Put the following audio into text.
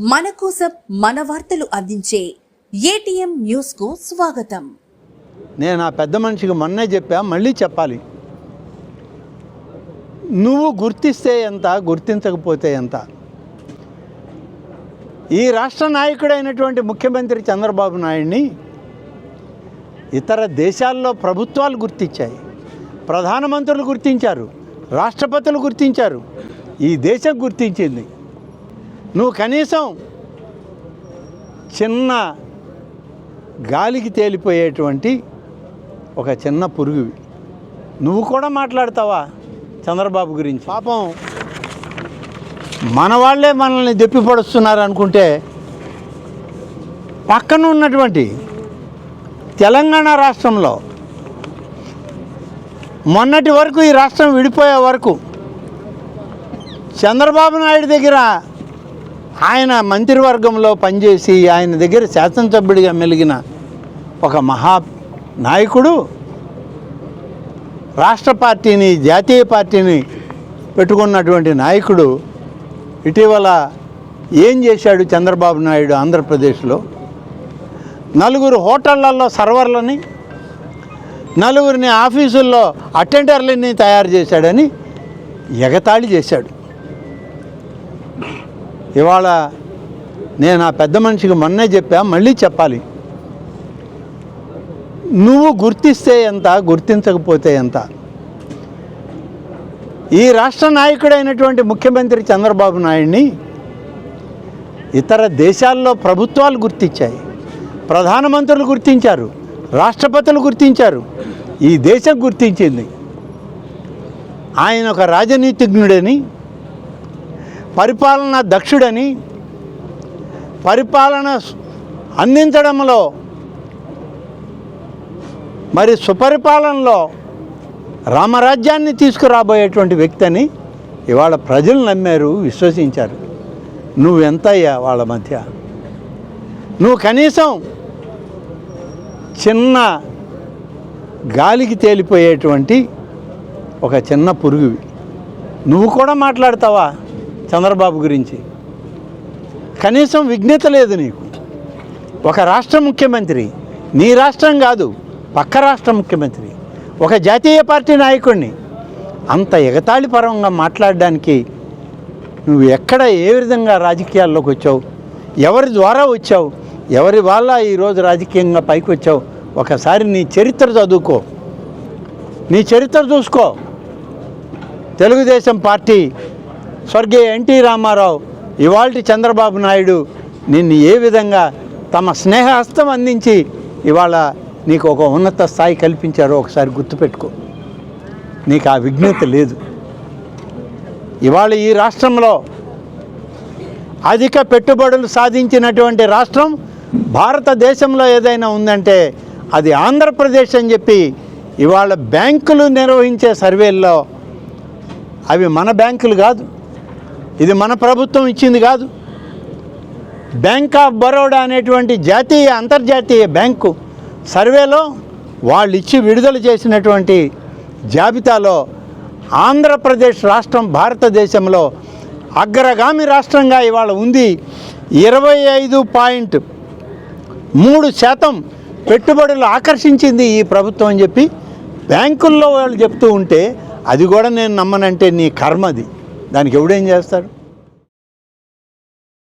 మన కోసం మన వార్తలు అందించే ఏటీఎం న్యూస్కు స్వాగతం. నేను ఆ పెద్ద మనిషికి మొన్నే చెప్పా మళ్ళీ చెప్పాలి. నువ్వు గుర్తిస్తే ఎంత గుర్తించకపోతే ఎంత? ఈ రాష్ట్ర నాయకుడైనటువంటి ముఖ్యమంత్రి చంద్రబాబు నాయుడిని ఇతర దేశాల్లో ప్రభుత్వాలు గుర్తించాయి. ప్రధానమంత్రులు గుర్తించారు రాష్ట్రపతులు గుర్తించారు. ఈ దేశం గుర్తించింది. నువ్వు కనీసం చిన్న గాలికి తేలిపోయేటువంటి ఒక చిన్న పురుగువి. నువ్వు కూడా మాట్లాడతావా చంద్రబాబు గురించి? పాపం మన వాళ్ళే మనల్ని దెప్పిపడుస్తున్నారు అనుకుంటే పక్కన ఉన్నటువంటి తెలంగాణ రాష్ట్రంలో మొన్నటి వరకు ఈ రాష్ట్రం విడిపోయే వరకు చంద్రబాబు నాయుడు దగ్గర ఆయన మంత్రివర్గంలో పనిచేసి ఆయన దగ్గర శాసనసభ్యుడిగా మెలిగిన ఒక మహా నాయకుడు రాష్ట్ర పార్టీని జాతీయ పార్టీని పెట్టుకున్నటువంటి నాయకుడు ఇటీవల ఏం చేశాడు చంద్రబాబు నాయుడు ఆంధ్రప్రదేశ్లో? నలుగురు హోటళ్ళలో సర్వర్లని నలుగురిని ఆఫీసుల్లో అటెండర్లని తయారు చేశాడని ఎగతాళి చేశాడు. ఇవాళ నేను ఆ పెద్ద మనిషికి మొన్నే చెప్పా మళ్ళీ చెప్పాలి. నువ్వు గుర్తిస్తే ఎంత గుర్తించకపోతే ఎంత? ఈ రాష్ట్ర నాయకుడైనటువంటి ముఖ్యమంత్రి చంద్రబాబు నాయుడిని ఇతర దేశాల్లో ప్రభుత్వాలు గుర్తించాయి. ప్రధానమంత్రులు గుర్తించారు రాష్ట్రపతులు గుర్తించారు ఈ దేశం గుర్తించింది. ఆయన ఒక రాజనీతిజ్ఞుడని పరిపాలన దక్షుడని పరిపాలన అందించడంలో మరి సుపరిపాలనలో రామరాజ్యాన్ని తీసుకురాబోయేటువంటి వ్యక్తి అని ఇవాళ ప్రజలు నమ్మారు విశ్వసించారు. నువ్వెంతయ్యా వాళ్ళ మధ్య? నువ్వు కనీసం చిన్న గాలికి తేలిపోయేటువంటి ఒక చిన్న పురుగువి. నువ్వు కూడా మాట్లాడతావా? చంద్రబాబు గురించి. కనీసం విఘ్నత లేదు నీకు. ఒక రాష్ట్ర ముఖ్యమంత్రి నీ రాష్ట్రం కాదు పక్క రాష్ట్ర ముఖ్యమంత్రి ఒక జాతీయ పార్టీ నాయకుడిని అంత ఎగతాళిపరంగా మాట్లాడడానికి నువ్వు ఎక్కడ ఏ విధంగా రాజకీయాల్లోకి వచ్చావు? ఎవరి ద్వారా వచ్చావు? ఎవరి వల్ల ఈరోజు రాజకీయంగా పైకి వచ్చావు? ఒకసారి నీ చరిత్ర చదువుకో. నీ చరిత్ర చూసుకో. తెలుగుదేశం పార్టీ స్వర్గీయ ఎన్టీ రామారావు ఇవాల్టి చంద్రబాబు నాయుడు నిన్ను ఏ విధంగా తమ స్నేహహస్తం అందించి ఇవాళ నీకు ఒక ఉన్నత స్థాయి కల్పించారో ఒకసారి గుర్తుపెట్టుకో. నీకు ఆ విఘ్నత లేదు. ఇవాళ ఈ రాష్ట్రంలో అధిక పెట్టుబడులు సాధించినటువంటి రాష్ట్రం భారతదేశంలో ఏదైనా ఉందంటే అది ఆంధ్రప్రదేశ్ అని చెప్పి ఇవాళ బ్యాంకులు నిర్వహించే సర్వేల్లో అవి మన బ్యాంకులు కాదు. ఇది మన ప్రభుత్వం ఇచ్చింది కాదు. బ్యాంక్ ఆఫ్ బరోడా అనేటువంటి జాతీయ అంతర్జాతీయ బ్యాంకు సర్వేలో వాళ్ళు ఇచ్చి విడుదల చేసినటువంటి జాబితాలో ఆంధ్రప్రదేశ్ రాష్ట్రం భారతదేశంలో అగ్రగామి రాష్ట్రంగా ఇవాళ ఉంది. ఇరవై ఐదు పాయింట్ మూడు శాతం పెట్టుబడులు ఆకర్షించింది ఈ ప్రభుత్వం అని చెప్పి బ్యాంకుల్లో వాళ్ళు చెప్తూ ఉంటే అది కూడా నేను నమ్మనంటే నీ కర్మది. దానికి ఎవడేం చేస్తాడు